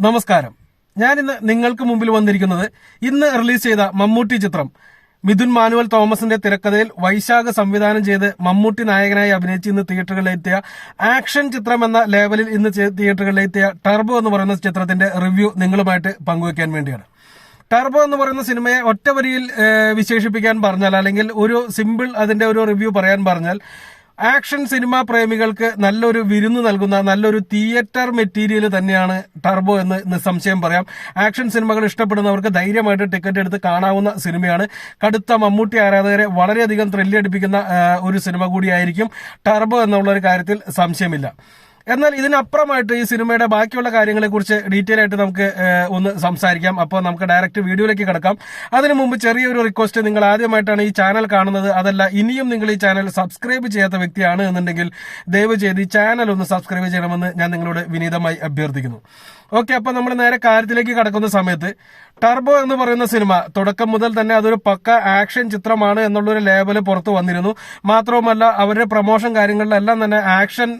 നമസ്കാരം. ഞാൻ ഇന്ന് നിങ്ങൾക്ക് മുമ്പിൽ വന്നിരിക്കുന്നത് ഇന്ന് റിലീസ് ചെയ്ത മമ്മൂട്ടി ചിത്രം. മിഥുൻ മാനുവൽ തോമസിന്റെ തിരക്കഥയിൽ വൈശാഖ സംവിധാനം ചെയ്ത് മമ്മൂട്ടി നായകനായി അഭിനയിച്ച് ഇന്ന് തിയേറ്ററുകളിലെത്തിയ ആക്ഷൻ ചിത്രം എന്ന ലേവലിൽ ഇന്ന് തിയേറ്ററുകളിലെത്തിയ ടർബോ എന്ന് പറയുന്ന ചിത്രത്തിന്റെ റിവ്യൂ നിങ്ങളുമായിട്ട് പങ്കുവയ്ക്കാൻ വേണ്ടിയാണ്. ടർബോ എന്ന് പറയുന്ന സിനിമയെ ഒറ്റവരിയിൽ വിശേഷിപ്പിക്കാൻ പറഞ്ഞാൽ അല്ലെങ്കിൽ ഒരു സിമ്പിൾ അതിന്റെ ഒരു റിവ്യൂ പറയാൻ പറഞ്ഞാൽ ആക്ഷൻ സിനിമാ പ്രേമികൾക്ക് നല്ലൊരു വിരുന്ന് നൽകുന്ന നല്ലൊരു തിയേറ്റർ മെറ്റീരിയൽ തന്നെയാണ് ടർബോ എന്ന് നിസ്സംശയം പറയാം. ആക്ഷൻ സിനിമകൾ ഇഷ്ടപ്പെടുന്നവർക്ക് ധൈര്യമായിട്ട് ടിക്കറ്റ് എടുത്ത് കാണാവുന്ന സിനിമയാണ്. കടുത്ത മമ്മൂട്ടി ആരാധകരെ വളരെയധികം ത്രില്ലടിപ്പിക്കുന്ന ഒരു സിനിമ കൂടിയായിരിക്കും ടർബോ എന്നുള്ള ഒരു കാര്യത്തിൽ സംശയമില്ല. എന്നാൽ ഇതിനപ്പുറമായിട്ട് ഈ സിനിമയുടെ ബാക്കിയുള്ള കാര്യങ്ങളെ കുറിച്ച് ഡീറ്റെയിൽ ആയിട്ട് നമുക്ക് ഒന്ന് സംസാരിക്കാം. അപ്പോൾ നമുക്ക് ഡയറക്റ്റ് വീഡിയോയിലേക്ക് കിടക്കാം. അതിനു മുമ്പ് ചെറിയൊരു റിക്വസ്റ്റ് നിങ്ങൾ ആദ്യമായിട്ടാണ് ഈ ചാനൽ കാണുന്നത്. അതല്ല ഇനിയും നിങ്ങൾ ഈ ചാനൽ സബ്സ്ക്രൈബ് ചെയ്യാത്ത വ്യക്തിയാണ് എന്നുണ്ടെങ്കിൽ ദയവ് ചെയ്ത് ഈ ചാനൽ ഒന്ന് സബ്സ്ക്രൈബ് ചെയ്യണമെന്ന് ഞാൻ നിങ്ങളോട് വിനീതമായി അഭ്യർത്ഥിക്കുന്നു. ഓക്കെ അപ്പോൾ നമ്മൾ നേരെ കാര്യത്തിലേക്ക് കടക്കുന്ന സമയത്ത് ടർബോ എന്ന് പറയുന്ന സിനിമ തുടക്കം മുതൽ തന്നെ അതൊരു പക്ക ആക്ഷൻ ചിത്രമാണ് എന്നുള്ളൊരു ലേബൽ പുറത്തു വന്നിരുന്നു. മാത്രവുമല്ല അവരുടെ പ്രൊമോഷൻ കാര്യങ്ങളിലെല്ലാം തന്നെ ആക്ഷൻ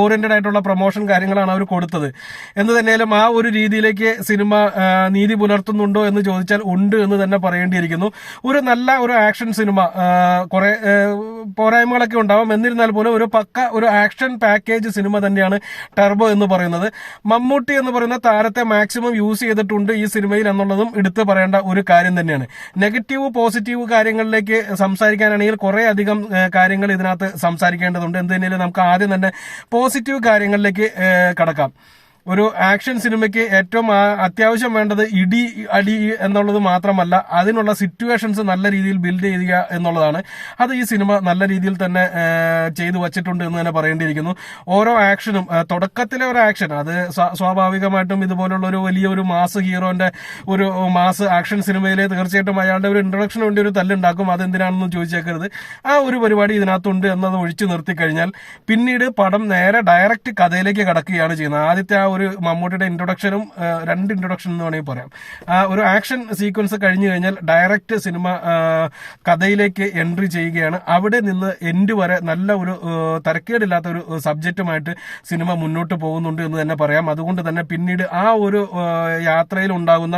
ഓറിയന്റഡ് ആയിട്ടുള്ള പ്രൊമോഷൻ കാര്യങ്ങളാണ് അവർ കൊടുത്തത്. എന്ന് തന്നെയാലും ആ ഒരു രീതിയിലേക്ക് സിനിമ നീതി പുലർത്തുന്നുണ്ടോ എന്ന് ചോദിച്ചാൽ ഉണ്ട് എന്ന് തന്നെ പറയേണ്ടിയിരിക്കുന്നു. ഒരു നല്ല ഒരു ആക്ഷൻ സിനിമ കുറെ പോരായ്മകളൊക്കെ ഉണ്ടാവും. എന്നിരുന്നാൽ പോലും ഒരു പക്ക ഒരു ആക്ഷൻ പാക്കേജ് സിനിമ തന്നെയാണ് ടർബോ എന്ന് പറയുന്നത്. മമ്മൂട്ടി എന്ന് പറയുന്ന താരത്തെ മാക്സിമം യൂസ് ചെയ്തിട്ടുണ്ട് ഈ സിനിമയിൽ എന്നുള്ളതും എടുത്തു പറയേണ്ട ഒരു കാര്യം തന്നെയാണ്. നെഗറ്റീവ് പോസിറ്റീവ് കാര്യങ്ങളിലേക്ക് സംസാരിക്കാനാണെങ്കിൽ കുറേ അധികം കാര്യങ്ങൾ ഇതിനകത്ത് സംസാരിക്കേണ്ടതുണ്ട്. എന്ത് തന്നെയാലും നമുക്ക് ആദ്യം തന്നെ പോസിറ്റീവ് കാര്യങ്ങളിലേക്ക് കടക്കാം. ഒരു ആക്ഷൻ സിനിമയ്ക്ക് ഏറ്റവും അത്യാവശ്യം വേണ്ടത് ഇടി അടി എന്നുള്ളത് മാത്രമല്ല അതിനുള്ള സിറ്റുവേഷൻസ് നല്ല രീതിയിൽ ബിൽഡ് ചെയ്യുക എന്നുള്ളതാണ്. അത് ഈ സിനിമ നല്ല രീതിയിൽ തന്നെ ചെയ്തു വച്ചിട്ടുണ്ട് എന്ന് തന്നെ പറയേണ്ടിയിരിക്കുന്നു. ഓരോ ആക്ഷനും തുടക്കത്തിലെ ഒരു ആക്ഷൻ അത് സ്വാഭാവികമായിട്ടും ഇതുപോലുള്ള ഒരു വലിയ ഒരു മാസ് ഹീറോന്റെ ഒരു മാസ് ആക്ഷൻ സിനിമയിലെ തീർച്ചയായിട്ടും അയാളുടെ ഒരു ഇൻട്രൊഡക്ഷന് വേണ്ടി ഒരു തല്ലുണ്ടാക്കും. അതെന്തിനാണെന്ന് ചോദിച്ചേക്കരുത്. ആ ഒരു പരിപാടി ഇതിനകത്തുണ്ട് എന്നത് ഒഴിച്ചു നിർത്തി കഴിഞ്ഞാൽ പിന്നീട് പടം നേരെ ഡയറക്റ്റ് കഥയിലേക്ക് കടക്കുകയാണ് ചെയ്യുന്നത്. ആദ്യത്തെ ആ ഒരു മമ്മൂട്ടിയുടെ ഇൻട്രൊഡക്ഷനും രണ്ട് ഇൻട്രൊഡക്ഷൻ എന്ന് വേണമെങ്കിൽ പറയാം. ഒരു ആക്ഷൻ സീക്വൻസ് കഴിഞ്ഞു കഴിഞ്ഞാൽ ഡയറക്റ്റ് സിനിമ കഥയിലേക്ക് എൻട്രി ചെയ്യുകയാണ്. അവിടെ നിന്ന് എൻഡ് വരെ നല്ല ഒരു തരക്കേടില്ലാത്ത ഒരു സബ്ജക്റ്റുമായിട്ട് സിനിമ മുന്നോട്ട് പോകുന്നുണ്ട് എന്ന് തന്നെ പറയാം. അതുകൊണ്ട് തന്നെ പിന്നീട് ആ ഒരു യാത്രയിൽ ഉണ്ടാകുന്ന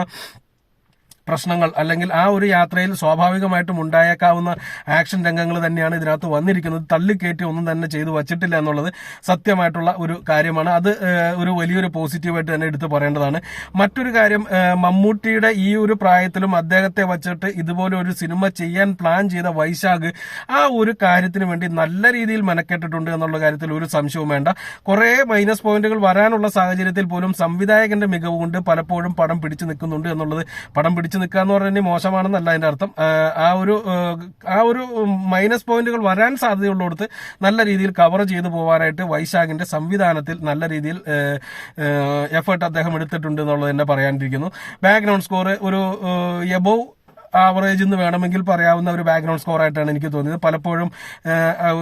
പ്രശ്നങ്ങൾ അല്ലെങ്കിൽ ആ ഒരു യാത്രയിൽ സ്വാഭാവികമായിട്ടും ഉണ്ടായേക്കാവുന്ന ആക്ഷൻ രംഗങ്ങൾ തന്നെയാണ് ഇതിനകത്ത് വന്നിരിക്കുന്നത്. തള്ളിക്കയറ്റി ഒന്നും തന്നെ ചെയ്തു വച്ചിട്ടില്ല എന്നുള്ളത് സത്യമായിട്ടുള്ള ഒരു കാര്യമാണ്. അത് ഒരു വലിയൊരു പോസിറ്റീവായിട്ട് തന്നെ എടുത്തു പറയേണ്ടതാണ്. മറ്റൊരു കാര്യം മമ്മൂട്ടിയുടെ ഈ ഒരു പ്രായത്തിലും അദ്ദേഹത്തെ വച്ചിട്ട് ഇതുപോലെ ഒരു സിനിമ ചെയ്യാൻ പ്ലാൻ ചെയ്ത വൈശാഖ് ആ ഒരു കാര്യത്തിന് വേണ്ടി നല്ല രീതിയിൽ മെനക്കെട്ടിട്ടുണ്ട് എന്നുള്ള കാര്യത്തിൽ ഒരു സംശയവും വേണ്ട. കുറേ മൈനസ് പോയിന്റുകൾ വരാനുള്ള സാഹചര്യത്തിൽ പോലും സംവിധായകന്റെ മികവ് കൊണ്ട് പലപ്പോഴും പടം പിടിച്ചു നിൽക്കുന്നുണ്ട് എന്നുള്ളത് പടം പിടിച്ചു നിൽക്കുക എന്ന് പറഞ്ഞാൽ മോശമാണെന്നല്ല അതിന്റെ അർത്ഥം. ആ, ഒരു ആ ഒരു മൈനസ് പോയിന്റുകൾ വരാൻ സാധ്യതയുള്ളിടത്ത് നല്ല രീതിയിൽ കവർ ചെയ്തു പോകാനായിട്ട് വൈശാഖിന്റെ സംവിധാനത്തിൽ നല്ല രീതിയിൽ എഫേർട്ട് അദ്ദേഹം എടുത്തിട്ടുണ്ട് എന്നുള്ളത് തന്നെ പറയാനിരിക്കുന്നു. ബാക്ക്ഗ്രൗണ്ട് സ്കോർ ഒരു എബോവ് ആവറേജ് എന്ന് വേണമെങ്കിൽ പറയാവുന്ന ഒരു ബാക്ക്ഗ്രൗണ്ട് സ്കോർ ആയിട്ടാണ് എനിക്ക് തോന്നിയത്. പലപ്പോഴും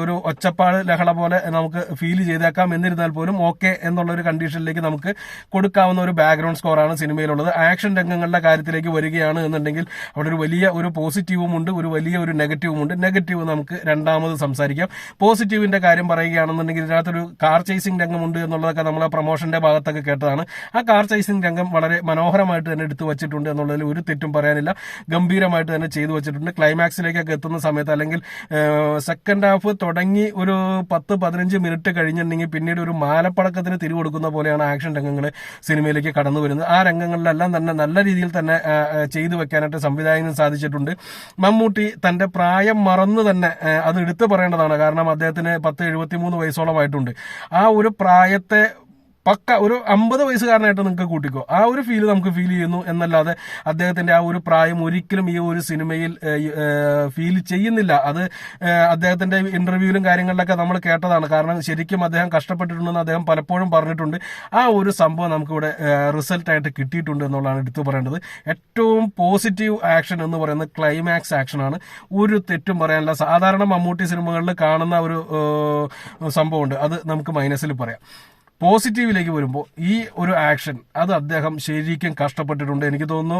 ഒരു ഒച്ചപ്പാട് ലഹള പോലെ നമുക്ക് ഫീൽ ചെയ്തേക്കാം. എന്നിരുന്നാൽ പോലും ഓക്കെ എന്നുള്ള ഒരു കണ്ടീഷനിലേക്ക് നമുക്ക് കൊടുക്കാവുന്ന ഒരു ബാക്ക്ഗ്രൗണ്ട് സ്കോറാണ് സിനിമയിലുള്ളത്. ആക്ഷൻ രംഗങ്ങളുടെ കാര്യത്തിലേക്ക് വരികയാണ് എന്നുണ്ടെങ്കിൽ അവിടെ ഒരു വലിയ ഒരു പോസിറ്റീവും ഉണ്ട് ഒരു വലിയ ഒരു നെഗറ്റീവും ഉണ്ട്. നെഗറ്റീവ് നമുക്ക് രണ്ടാമത് സംസാരിക്കാം. പോസിറ്റീവിന്റെ കാര്യം പറയുകയാണെന്നുണ്ടെങ്കിൽ ഇതിനകത്തൊരു കാർ ചേസിംഗ് രംഗമുണ്ട് എന്നുള്ളതൊക്കെ നമ്മളെ പ്രൊമോഷന്റെ ഭാഗത്തൊക്കെ കേട്ടതാണ്. ആ കാർ ചേസിംഗ് രംഗം വളരെ മനോഹരമായിട്ട് തന്നെ എടുത്തു വച്ചിട്ടുണ്ട് എന്നുള്ളതിൽ ഒരു തെറ്റും പറയാനില്ല. ഗംഭീരമായിട്ട് തന്നെ ചെയ്തു വെച്ചിട്ടുണ്ട്. ക്ലൈമാക്സിലേക്കൊക്കെ എത്തുന്ന സമയത്ത് അല്ലെങ്കിൽ സെക്കൻഡ് ഹാഫ് തുടങ്ങി ഒരു പത്ത് പതിനഞ്ച് മിനിറ്റ് കഴിഞ്ഞിട്ടുണ്ടെങ്കിൽ പിന്നീട് ഒരു മാലപ്പടക്കത്തിന് തിരി കൊടുക്കുന്ന പോലെയാണ് ആക്ഷൻ രംഗങ്ങൾ സിനിമയിലേക്ക് കടന്നു വരുന്നത്. ആ രംഗങ്ങളിലെല്ലാം തന്നെ നല്ല രീതിയിൽ തന്നെ ചെയ്തു വെക്കാനായിട്ട് സംവിധായകന് സാധിച്ചിട്ടുണ്ട്. മമ്മൂട്ടി തന്റെ പ്രായം മറന്ന് തന്നെ അത് എടുത്തു പറയേണ്ടതാണ്. കാരണം അദ്ദേഹത്തിന് പത്ത് എഴുപത്തി മൂന്ന് വയസ്സോളമായിട്ടുണ്ട്. ആ ഒരു പ്രായത്തെ പക്ക ഒരു അമ്പത് വയസ്സുകാരനായിട്ട് നിങ്ങൾക്ക് കൂട്ടിക്കോ. ആ ഒരു ഫീൽ നമുക്ക് ഫീൽ ചെയ്യുന്നു എന്നല്ലാതെ അദ്ദേഹത്തിന്റെ ആ ഒരു പ്രായം ഒരിക്കലും ഈ ഒരു സിനിമയിൽ ഫീൽ ചെയ്യുന്നില്ല. അത് അദ്ദേഹത്തിന്റെ ഇന്റർവ്യൂവിലും കാര്യങ്ങളിലൊക്കെ നമ്മൾ കേട്ടതാണ്. കാരണം ശരിക്കും അദ്ദേഹം കഷ്ടപ്പെട്ടിട്ടുണ്ടെന്ന് അദ്ദേഹം പലപ്പോഴും പറഞ്ഞിട്ടുണ്ട്. ആ ഒരു സംഭവം നമുക്കിവിടെ റിസൾട്ടായിട്ട് കിട്ടിയിട്ടുണ്ട് എന്നുള്ളതാണ് എടുത്തു പറയേണ്ടത്. ഏറ്റവും പോസിറ്റീവ് ആക്ഷൻ എന്ന് പറയുന്നത് ക്ലൈമാക്സ് ആക്ഷനാണ് ഒരു തെറ്റും പറയാനില്ല. സാധാരണ മമ്മൂട്ടി സിനിമകളിൽ കാണുന്ന ഒരു സംഭവമുണ്ട്. അത് നമുക്ക് മൈനസിൽ പറയാം. പോസിറ്റീവിലേക്ക് വരുമ്പോൾ ഈ ഒരു ആക്ഷൻ അത് അദ്ദേഹം ശരിക്കും കഷ്ടപ്പെട്ടിട്ടുണ്ട്. എനിക്ക് തോന്നുന്നു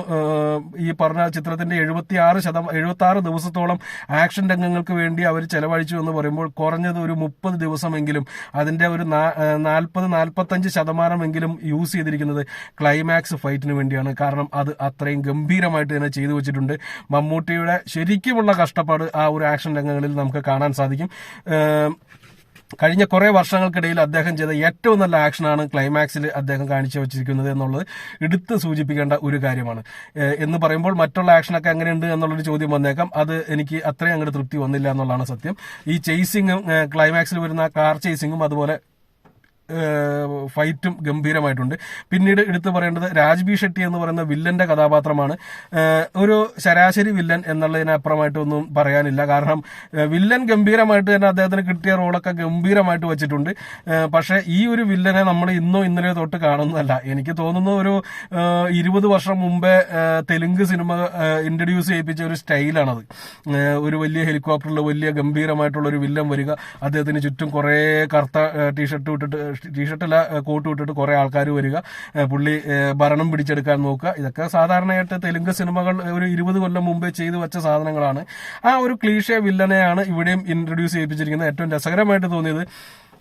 ഈ പറഞ്ഞ ചിത്രത്തിന്റെ എഴുപത്തി ആറ് ശതമാനം എഴുപത്തി ആറ് ദിവസത്തോളം ആക്ഷൻ രംഗങ്ങൾക്ക് വേണ്ടി അവർ ചെലവഴിച്ചു എന്ന് പറയുമ്പോൾ കുറഞ്ഞത് ഒരു മുപ്പത് ദിവസമെങ്കിലും അതിന്റെ ഒരു നാൽപ്പത് നാൽപ്പത്തഞ്ച് ശതമാനമെങ്കിലും യൂസ് ചെയ്തിരിക്കുന്നത് ക്ലൈമാക്സ് ഫൈറ്റിന് വേണ്ടിയാണ്. കാരണം അത് അത്രയും ഗംഭീരമായിട്ട് തന്നെ ചെയ്തു വെച്ചിട്ടുണ്ട്. മമ്മൂട്ടിയുടെ ശരിക്കുമുള്ള കഷ്ടപ്പാട് ആ ഒരു ആക്ഷൻ രംഗങ്ങളിൽ നമുക്ക് കാണാൻ സാധിക്കും. കഴിഞ്ഞ കുറെ വർഷങ്ങൾക്കിടയിൽ അദ്ദേഹം ചെയ്ത ഏറ്റവും നല്ല ആക്ഷനാണ് ക്ലൈമാക്സിൽ അദ്ദേഹം കാണിച്ചു വെച്ചിരിക്കുന്നത് എന്നുള്ളത് എടുത്ത് സൂചിപ്പിക്കേണ്ട ഒരു കാര്യമാണ്. എന്ന് പറയുമ്പോൾ മറ്റുള്ള ആക്ഷനൊക്കെ എങ്ങനെയുണ്ട് എന്നുള്ളൊരു ചോദ്യം വന്നേക്കാം. അത് എനിക്ക് അത്രയും അങ്ങോട്ട് തൃപ്തി വന്നില്ല എന്നുള്ളതാണ് സത്യം. ഈ ചേസിങ്ങും ക്ലൈമാക്സിൽ വരുന്ന കാർ ചേസിങ്ങും അതുപോലെ ഫൈറ്റും ഗംഭീരമായിട്ടുണ്ട്. പിന്നീട് എടുത്തു പറയേണ്ടത് രാജ്ബി ഷെട്ടി എന്ന് പറയുന്ന വില്ലന്റെ കഥാപാത്രമാണ്. ഒരു ശരാശരി വില്ലൻ എന്നുള്ളതിനപ്പുറമായിട്ടൊന്നും പറയാനില്ല. കാരണം വില്ലൻ ഗംഭീരമായിട്ട് തന്നെ അദ്ദേഹത്തിന് കിട്ടിയ റോളൊക്കെ ഗംഭീരമായിട്ട് വെച്ചിട്ടുണ്ട്. പക്ഷേ ഈ ഒരു വില്ലനെ നമ്മൾ ഇന്നോ ഇന്നലെയോ തൊട്ട് കാണുന്നതല്ല. എനിക്ക് തോന്നുന്നു ഒരു ഇരുപത് വർഷം മുമ്പേ തെലുങ്ക് സിനിമ ഇൻട്രൊഡ്യൂസ് ചെയ്യിപ്പിച്ച ഒരു സ്റ്റൈലാണത്. ഒരു വലിയ ഹെലികോപ്റ്ററിൽ വലിയ ഗംഭീരമായിട്ടുള്ള ഒരു വില്ലൻ വരിക അദ്ദേഹത്തിന് ചുറ്റും കുറേ കറുത്ത ടീഷർട്ട് ഇട്ടിട്ട് ടീഷർട്ടല്ല കോട്ട് വിട്ടിട്ട് കുറെ ആൾക്കാർ വരിക. പുള്ളി ഭരണം പിടിച്ചെടുക്കാൻ നോക്കുക. ഇതൊക്കെ സാധാരണയായിട്ട് തെലുങ്ക് സിനിമകൾ ഒരു ഇരുപത് കൊല്ലം മുമ്പേ ചെയ്തു വെച്ച സാധനങ്ങളാണ്. ആ ഒരു ക്ലീഷേ വില്ലനെയാണ് ഇവിടെയും ഇൻട്രൊഡ്യൂസ് ചെയ്യിപ്പിച്ചിരിക്കുന്നത്. ഏറ്റവും രസകരമായിട്ട് തോന്നിയത്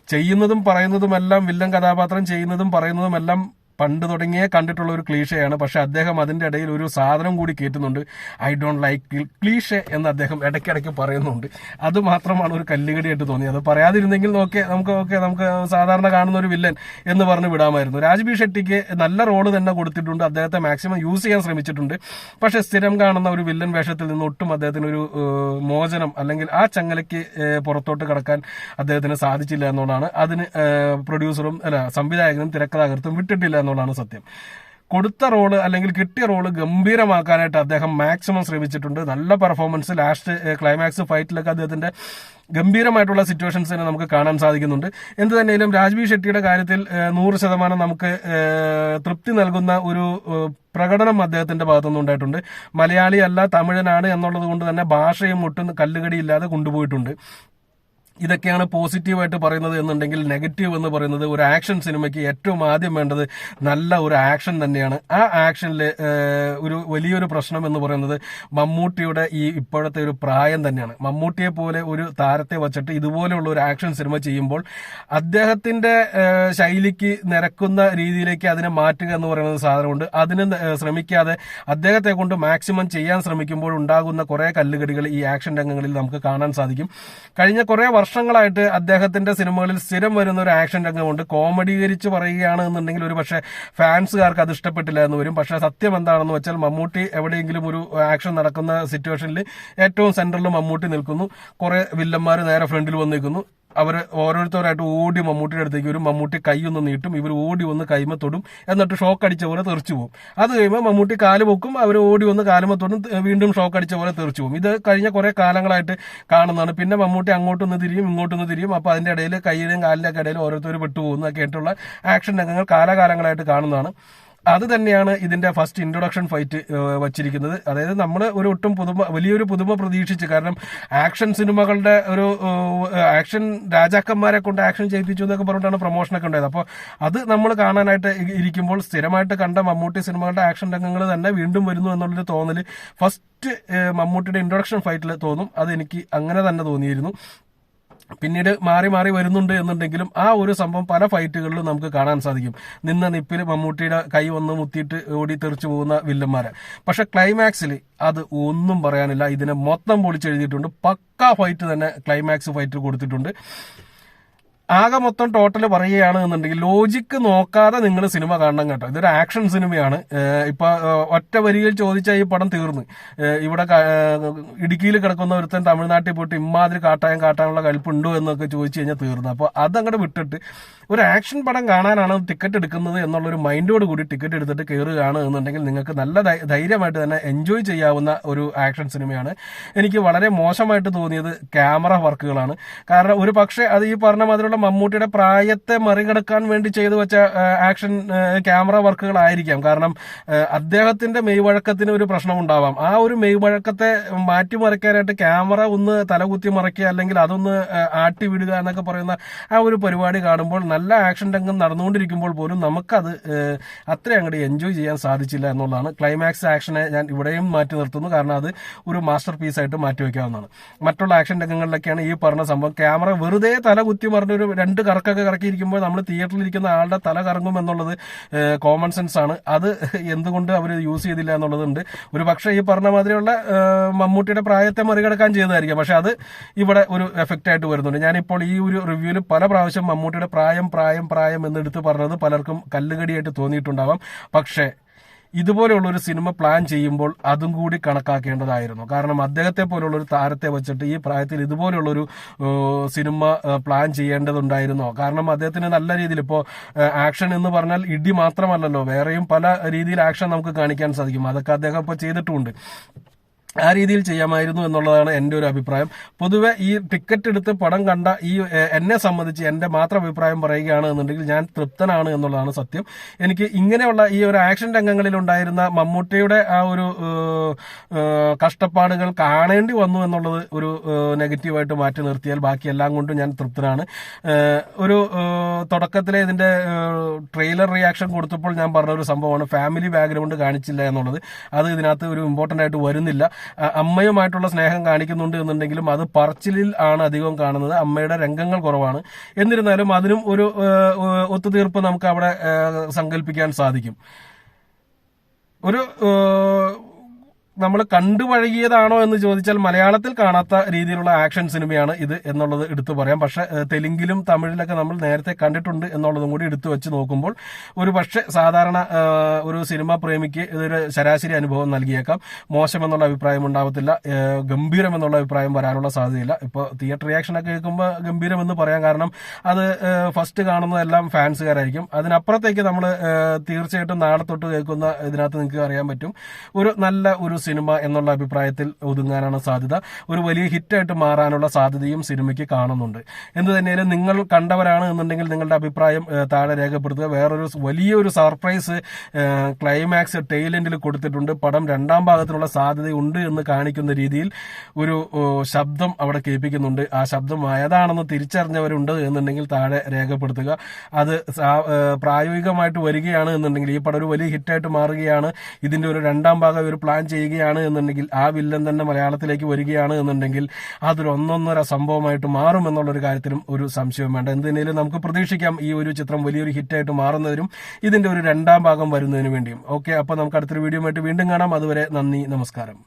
ചെയ്യുന്നതും പറയുന്നതുമെല്ലാം വില്ലൻ കഥാപാത്രം ചെയ്യുന്നതും പറയുന്നതുമെല്ലാം പണ്ട് തുടങ്ങിയേ കണ്ടിട്ടുള്ള ഒരു ക്ലീഷയാണ്. പക്ഷെ അദ്ദേഹം അതിന്റെ ഇടയിൽ ഒരു സാധനം കൂടി കയറ്റുന്നുണ്ട്. ഐ ഡോണ്ട് ലൈക്ക് ക്ലീഷെ എന്ന് അദ്ദേഹം ഇടയ്ക്കിടയ്ക്ക് പറയുന്നുണ്ട്. അത് മാത്രമാണ് ഒരു കല്ലുകടിയായിട്ട് തോന്നിയത്. പറയാതിരുന്നെങ്കിൽ ഓക്കെ നമുക്ക് ഓക്കെ നമുക്ക് സാധാരണ കാണുന്ന ഒരു വില്ലൻ എന്ന് പറഞ്ഞ് വിടാമായിരുന്നു. രാജ്ബി ഷെട്ടിക്ക് നല്ല റോൾ തന്നെ കൊടുത്തിട്ടുണ്ട്. അദ്ദേഹത്തെ മാക്സിമം യൂസ് ചെയ്യാൻ ശ്രമിച്ചിട്ടുണ്ട്. പക്ഷേ സ്ഥിരം കാണുന്ന ഒരു വില്ലൻ വേഷത്തിൽ നിന്ന് ഒട്ടും അദ്ദേഹത്തിന് ഒരു മോചനം അല്ലെങ്കിൽ ആ ചങ്ങലയ്ക്ക് പുറത്തോട്ട് കടക്കാൻ അദ്ദേഹത്തിന് സാധിച്ചില്ല എന്നുള്ളതാണ് അതിന് പ്രൊഡ്യൂസറും അല്ല സംവിധായകനും തിരക്കഥാകൃത്തും വിട്ടിട്ടില്ല എന്നുള്ളതാണ് സത്യം. കൊടുത്ത റോൾ അല്ലെങ്കിൽ കിട്ടിയ റോൾ ഗംഭീരമാക്കാനായിട്ട് അദ്ദേഹം മാക്സിമം ശ്രമിച്ചിട്ടുണ്ട്. നല്ല പെർഫോമൻസ് ലാസ്റ്റ് ക്ലൈമാക്സ് ഫൈറ്റിലൊക്കെ അദ്ദേഹത്തിന്റെ ഗംഭീരമായിട്ടുള്ള സിറ്റുവേഷൻസ് തന്നെ നമുക്ക് കാണാൻ സാധിക്കുന്നുണ്ട്. എന്ത് തന്നെയാലും രാജ്ബി ഷെട്ടിയുടെ കാര്യത്തിൽ നൂറ് ശതമാനം നമുക്ക് തൃപ്തി നൽകുന്ന ഒരു പ്രകടനം അദ്ദേഹത്തിന്റെ ഭാഗത്തുനിന്ന് ഉണ്ടായിട്ടുണ്ട്. മലയാളിയല്ല തമിഴനാണ് എന്നുള്ളത് കൊണ്ട് തന്നെ ഭാഷയും ഒട്ടും കല്ലുകടിയില്ലാതെ കൊണ്ടുപോയിട്ടുണ്ട്. ഇതൊക്കെയാണ് പോസിറ്റീവായിട്ട് പറയുന്നത് എന്നുണ്ടെങ്കിൽ നെഗറ്റീവ് എന്ന് പറയുന്നത് ഒരു ആക്ഷൻ സിനിമയ്ക്ക് ഏറ്റവും ആദ്യം വേണ്ടത് നല്ല ഒരു ആക്ഷൻ തന്നെയാണ്. ആ ആക്ഷനിൽ ഒരു വലിയൊരു പ്രശ്നം എന്ന് പറയുന്നത് മമ്മൂട്ടിയുടെ ഈ ഇപ്പോഴത്തെ ഒരു പ്രായം തന്നെയാണ്. മമ്മൂട്ടിയെ പോലെ ഒരു താരത്തെ വച്ചിട്ട് ഇതുപോലെയുള്ള ഒരു ആക്ഷൻ സിനിമ ചെയ്യുമ്പോൾ അദ്ദേഹത്തിന്റെ ശൈലിക്ക് നിരക്കുന്ന രീതിയിലേക്ക് അതിനെ മാറ്റുക എന്ന് പറയുന്നത് സാധനമുണ്ട്. അതിന് ശ്രമിക്കാതെ അദ്ദേഹത്തെ കൊണ്ട് മാക്സിമം ചെയ്യാൻ ശ്രമിക്കുമ്പോൾ ഉണ്ടാകുന്ന കുറെ കല്ലുകടികൾ ഈ ആക്ഷൻ രംഗങ്ങളിൽ നമുക്ക് കാണാൻ സാധിക്കും. കഴിഞ്ഞ കുറെ വർഷങ്ങളായിട്ട് അദ്ദേഹത്തിന്റെ സിനിമകളിൽ സ്ഥിരം വരുന്ന ഒരു ആക്ഷൻ രംഗമുണ്ട്. കോമഡീകരിച്ച് പറയുകയാണ് എന്നുണ്ടെങ്കിൽ ഒരു പക്ഷേ ഫാൻസുകാർക്ക് അത് ഇഷ്ടപ്പെട്ടില്ല എന്ന് വരും. പക്ഷേ സത്യം എന്താണെന്ന് വെച്ചാൽ മമ്മൂട്ടി എവിടെയെങ്കിലും ഒരു ആക്ഷൻ നടക്കുന്ന സിറ്റുവേഷനിൽ ഏറ്റവും സെന്ററിൽ മമ്മൂട്ടി നിൽക്കുന്നു. കുറെ വില്ലന്മാർ നേരെ ഫ്രണ്ടിൽ വന്ന് നിൽക്കുന്നു അവർ ഓരോരുത്തരായിട്ട് ഓടി മമ്മൂട്ടിയുടെ അടുത്തേക്ക് വരും. മമ്മൂട്ടി കൈയൊന്ന് നീട്ടും ഇവർ ഓടി വന്ന് കൈമ തൊടും. എന്നിട്ട് ഷോക്ക് അടിച്ച പോലെ തെറിച്ചു പോകും അത് കഴിയുമ്പോൾ മമ്മൂട്ടി കാൽ പൊക്കും അവർ ഓടി വന്ന് കാലുമ തൊടും വീണ്ടും ഷോക്ക് അടിച്ച പോലെ തെറിച്ചു പോകും ഇത് കഴിഞ്ഞ കുറെ കാലങ്ങളായിട്ട് കാണുന്നതാണ്. പിന്നെ മമ്മൂട്ടി അങ്ങോട്ടൊന്ന് തിരിയും ഇങ്ങോട്ടൊന്ന് തിരിയും. അപ്പൊ അതിന്റെ ഇടയിൽ കൈയുടെയും കാലിലൊക്കെ ഇടയിൽ ഓരോരുത്തർ പെട്ടുപോകുന്നതൊക്കെ ആയിട്ടുള്ള ആക്ഷൻ രംഗങ്ങൾ കാലാകാലങ്ങളായിട്ട് കാണുന്നതാണ്. അത് തന്നെയാണ് ഇതിന്റെ ഫസ്റ്റ് ഇൻട്രൊഡക്ഷൻ ഫൈറ്റ് വച്ചിരിക്കുന്നത്. അതായത് നമ്മൾ ഒരു ഒട്ടും പുതുമ വലിയൊരു പുതുമ പ്രതീക്ഷിച്ച് കാരണം ആക്ഷൻ സിനിമകളുടെ ഒരു ആക്ഷൻ രാജാക്കന്മാരെ കൊണ്ട് ആക്ഷൻ ചെയ്യിപ്പിച്ചു എന്നൊക്കെ പറഞ്ഞിട്ടാണ് പ്രൊമോഷനൊക്കെ ഉണ്ടായത്. അപ്പോൾ അത് നമ്മൾ കാണാനായിട്ട് ഇരിക്കുമ്പോൾ സ്ഥിരമായിട്ട് കണ്ട മമ്മൂട്ടി സിനിമകളുടെ ആക്ഷൻ രംഗങ്ങൾ തന്നെ വീണ്ടും വരുന്നു എന്നുള്ളൊരു തോന്നൽ ഫസ്റ്റ് മമ്മൂട്ടിയുടെ ഇൻട്രൊഡക്ഷൻ ഫൈറ്റിൽ തോന്നും. അത് എനിക്ക് അങ്ങനെ തന്നെ തോന്നിയിരുന്നു. പിന്നീട് മാറി മാറി വരുന്നുണ്ട് എന്നുണ്ടെങ്കിലും ആ ഒരു സംഭവം പല ഫൈറ്റുകളിലും നമുക്ക് കാണാൻ സാധിക്കും. നിന്ന നിപ്പിൽ മമ്മൂട്ടിയുടെ കൈ വന്ന് മുത്തിയിട്ട് ഓടി തെറിച്ചു പോകുന്ന വില്ലന്മാരെ. പക്ഷെ ക്ലൈമാക്സിൽ അത് ഒന്നും പറയാനില്ല. ഇതിനെ മൊത്തം പൊളിച്ചെഴുതിയിട്ടുണ്ട്. പക്കാ ഫൈറ്റ് തന്നെ ക്ലൈമാക്സ് ഫൈറ്റ് കൊടുത്തിട്ടുണ്ട്. ആകെ മൊത്തം ടോട്ടൽ പറയുകയാണ് എന്നുണ്ടെങ്കിൽ ലോജിക്ക് നോക്കാതെ നിങ്ങൾ സിനിമ കാണണം കേട്ടോ. ഇതൊരു ആക്ഷൻ സിനിമയാണ് ഇപ്പൊ ഒറ്റ വരിയിൽ ചോദിച്ചാൽ ഈ പടം തീർന്നു. ഇവിടെ ഇടുക്കിയിൽ കിടക്കുന്ന ഒരുത്തൻ തമിഴ്നാട്ടിൽ പോയിട്ട് ഇമാതിരി കാട്ടായം കാട്ടാനുള്ള കൽപ്പുണ്ടോ എന്നൊക്കെ ചോദിച്ചു കഴിഞ്ഞാൽ തീർന്നു. അപ്പോൾ അതങ്ങോട്ട് വിട്ടിട്ട് ഒരു ആക്ഷൻ പടം കാണാനാണ് ടിക്കറ്റ് എടുക്കുന്നത് എന്നുള്ളൊരു മൈൻഡോട് കൂടി ടിക്കറ്റ് എടുത്തിട്ട് കയറുകയാണ് എന്നുണ്ടെങ്കിൽ നിങ്ങൾക്ക് നല്ല ധൈര്യമായിട്ട് തന്നെ എൻജോയ് ചെയ്യാവുന്ന ഒരു ആക്ഷൻ സിനിമയാണ് എനിക്ക് വളരെ മോശമായിട്ട് തോന്നിയത് ക്യാമറ വർക്കുകളാണ് കാരണം ഒരു പക്ഷേ അത് ഈ പറഞ്ഞ മാതിരിയുള്ള മമ്മൂട്ടിയുടെ പ്രായത്തെ മറികടക്കാൻ വേണ്ടി ചെയ്തു വെച്ച ആക്ഷൻ ക്യാമറ വർക്കുകളായിരിക്കാം. കാരണം അദ്ദേഹത്തിന്റെ മെയ്വഴക്കത്തിന് ഒരു പ്രശ്നം ഉണ്ടാവാം ആ ഒരു മെയ്വഴക്കത്തെ മാറ്റിമറിക്കാനായിട്ട് ക്യാമറ ഒന്ന് തലകുത്തി മറയ്ക്കുക അല്ലെങ്കിൽ അതൊന്ന് ആട്ടി വിടുക എന്നൊക്കെ പറയുന്ന ആ ഒരു പരിപാടി കാണുമ്പോൾ നല്ല ആക്ഷൻ രംഗം നടന്നുകൊണ്ടിരിക്കുമ്പോൾ പോലും നമുക്കത് അത്ര അങ്ങോട്ട് എൻജോയ് ചെയ്യാൻ സാധിച്ചില്ല എന്നുള്ളതാണ് ക്ലൈമാക്സ് ആക്ഷനെ ഞാൻ ഇവിടെയും മാറ്റി നിർത്തുന്നു. കാരണം അത് ഒരു മാസ്റ്റർ പീസായിട്ട് മാറ്റി വയ്ക്കാവുന്നതാണ് മറ്റുള്ള ആക്ഷൻ രംഗങ്ങളിലൊക്കെയാണ് ഈ പറഞ്ഞ സംഭവം. ക്യാമറ വെറുതെ തല കുത്തി മറിഞ്ഞ ഒരു രണ്ട് കറക്കൊക്കെ കറക്കിയിരിക്കുമ്പോൾ നമ്മൾ തിയേറ്ററിൽ ഇരിക്കുന്ന ആളുടെ തല കറങ്ങും എന്നുള്ളത് കോമൺ സെൻസ് ആണ്. അത് എന്തുകൊണ്ട് അവർ യൂസ് ചെയ്തില്ല എന്നുള്ളതുണ്ട്. ഒരു പക്ഷേ ഈ പറഞ്ഞ മാതിരിയുള്ള മമ്മൂട്ടിയുടെ പ്രായത്തെ മറികടക്കാൻ ചെയ്തതായിരിക്കാം. പക്ഷെ അത് ഇവിടെ ഒരു എഫക്റ്റ് ആയിട്ട് വരുന്നുണ്ട്. ഞാനിപ്പോൾ ഈ ഒരു റിവ്യൂവിൽ പല പ്രാവശ്യം മമ്മൂട്ടിയുടെ പ്രായം പ്രായം പ്രായം എന്നെടുത്ത് പറഞ്ഞത് പലർക്കും കല്ലുകടിയായിട്ട് തോന്നിയിട്ടുണ്ടാവാം. പക്ഷേ ഇതുപോലെയുള്ള ഒരു സിനിമ പ്ലാൻ ചെയ്യുമ്പോൾ അതും കൂടി കണക്കാക്കേണ്ടതായിരുന്നു. കാരണം അദ്ദേഹത്തെ പോലുള്ള ഒരു താരത്തെ വെച്ചിട്ട് ഈ പ്രായത്തിൽ ഇതുപോലെയുള്ള ഒരു സിനിമ പ്ലാൻ ചെയ്യേണ്ടതുണ്ടായിരുന്നോ? കാരണം അദ്ദേഹത്തിന് നല്ല രീതിയിൽ ഇപ്പോൾ ആക്ഷൻ എന്ന് പറഞ്ഞാൽ ഇടി മാത്രമല്ലല്ലോ. വേറെയും പല രീതിയിൽ ആക്ഷൻ നമുക്ക് കാണിക്കാൻ സാധിക്കും. അതൊക്കെ അദ്ദേഹം ഇപ്പോൾ ചെയ്തിട്ടുമുണ്ട്. ആ രീതിയിൽ ചെയ്യാമായിരുന്നു എന്നുള്ളതാണ് എന്റെ ഒരു അഭിപ്രായം. പൊതുവെ ഈ ടിക്കറ്റ് എടുത്ത് പടം കണ്ട ഈ എന്നെ സംബന്ധിച്ച് എന്റെ മാത്രം അഭിപ്രായം പറയുകയാണ് എന്നുണ്ടെങ്കിൽ ഞാൻ തൃപ്തനാണ് എന്നുള്ളതാണ് സത്യം. എനിക്ക് ഇങ്ങനെയുള്ള ഈ ഒരു ആക്ഷൻ രംഗങ്ങളിൽ ഉണ്ടായിരുന്ന മമ്മൂട്ടിയുടെ ആ ഒരു കഷ്ടപ്പാടുകൾ കാണേണ്ടി വന്നു എന്നുള്ളത് ഒരു നെഗറ്റീവായിട്ട് മാറ്റി നിർത്തിയാൽ ബാക്കി എല്ലാം കൊണ്ടും ഞാൻ തൃപ്തനാണ്. ഒരു തുടക്കത്തിലെ ഇതിന്റെ ട്രെയിലർ റിയാക്ഷൻ കൊടുത്തപ്പോൾ ഞാൻ പറഞ്ഞ ഒരു സംഭവമാണ് ഫാമിലി ബാക്ക്ഗ്രൗണ്ട് കാണിച്ചില്ല എന്നുള്ളത്. അത് ഇതിനകത്ത് ഒരു ഇമ്പോർട്ടന്റ് ആയിട്ട് വരുന്നില്ല. അമ്മയുമായിട്ടുള്ള സ്നേഹം കാണിക്കുന്നുണ്ട് എന്നുണ്ടെങ്കിലും അത് പറച്ചിലിൽ ആണ് അധികം കാണുന്നത്. അമ്മയുടെ രംഗങ്ങൾ കുറവാണ്. എന്നിരുന്നാലും അതിനും ഒരു ഒത്തുതീർപ്പ് നമുക്ക് അവിടെ സങ്കല്പിക്കാൻ സാധിക്കും. ഒരു നമ്മൾ കണ്ടുപഴകിയതാണോ എന്ന് ചോദിച്ചാൽ മലയാളത്തിൽ കാണാത്ത രീതിയിലുള്ള ആക്ഷൻ സിനിമയാണ് ഇത് എന്നുള്ളത് എടുത്തു പറയാം. പക്ഷെ തെലുങ്കിലും തമിഴിലൊക്കെ നമ്മൾ നേരത്തെ കണ്ടിട്ടുണ്ട് എന്നുള്ളതും കൂടി എടുത്തു വെച്ച് നോക്കുമ്പോൾ ഒരു പക്ഷെ സാധാരണ ഒരു സിനിമ പ്രേമിക്ക് ഇതൊരു ശരാശരി അനുഭവം നൽകിയേക്കാം. മോശം എന്നുള്ള അഭിപ്രായം ഉണ്ടാവത്തില്ല. ഗംഭീരം എന്നുള്ള അഭിപ്രായം വരാനുള്ള സാധ്യതയില്ല. ഇപ്പോൾ തിയേറ്റർ റിയാക്ഷൻ ഒക്കെ കേൾക്കുമ്പോൾ ഗംഭീരം എന്ന് പറയാം. കാരണം അത് ഫസ്റ്റ് കാണുന്നതെല്ലാം ഫാൻസുകാരായിരിക്കും. അതിനപ്പുറത്തേക്ക് നമ്മൾ തീർച്ചയായിട്ടും നാളെ തൊട്ട് കേൾക്കുന്ന ഇതിനകത്ത് നിങ്ങൾക്ക് അറിയാൻ പറ്റും. ഒരു നല്ല ഒരു സിനിമ എന്നുള്ള അഭിപ്രായത്തിൽ ഒതുങ്ങാനാണ് സാധ്യത. ഒരു വലിയ ഹിറ്റായിട്ട് മാറാനുള്ള സാധ്യതയും സിനിമയ്ക്ക് കാണുന്നുണ്ട്. എന്ത് തന്നെയാലും നിങ്ങൾ കണ്ടവരാണ് എന്നുണ്ടെങ്കിൽ നിങ്ങളുടെ അഭിപ്രായം താഴെ രേഖപ്പെടുത്തുക. വേറൊരു വലിയൊരു സർപ്രൈസ് ക്ലൈമാക്സ് ടെയിലെൻഡിൽ കൊടുത്തിട്ടുണ്ട്. പടം രണ്ടാം ഭാഗത്തിനുള്ള സാധ്യതയുണ്ട് എന്ന് കാണിക്കുന്ന രീതിയിൽ ഒരു ശബ്ദം അവിടെ കേൾപ്പിക്കുന്നുണ്ട്. ആ ശബ്ദം ഏതാണെന്ന് തിരിച്ചറിഞ്ഞവരുണ്ട് എന്നുണ്ടെങ്കിൽ താഴെ രേഖപ്പെടുത്തുക. അത് പ്രായോഗികമായിട്ട് വരികയാണ് എന്നുണ്ടെങ്കിൽ ഈ പടം ഒരു വലിയ ഹിറ്റായിട്ട് മാറുകയാണ്. ഇതിന്റെ ഒരു രണ്ടാം ഭാഗം ഒരു പ്ലാൻ ചെയ്യുകയാണ് എന്നുണ്ടെങ്കിൽ ആ വില്ലൻ തന്നെ മലയാളത്തിലേക്ക് വരികയാണ് എന്നുണ്ടെങ്കിൽ അതൊരു ഒന്നൊന്നര സംഭവമായിട്ട് മാറും എന്നുള്ളൊരു കാര്യത്തിലും ഒരു സംശയം വേണ്ട. എന്തിനേലും നമുക്ക് പ്രതീക്ഷിക്കാം ഈ ഒരു ചിത്രം വലിയൊരു ഹിറ്റായിട്ട് മാറുന്നതിനും ഇതിന്റെ ഒരു രണ്ടാം ഭാഗം വരുന്നതിന് വേണ്ടിയും. ഓക്കെ അപ്പൊ നമുക്ക് അടുത്തൊരു വീഡിയോ വീണ്ടും കാണാം. അതുവരെ നന്ദി നമസ്കാരം.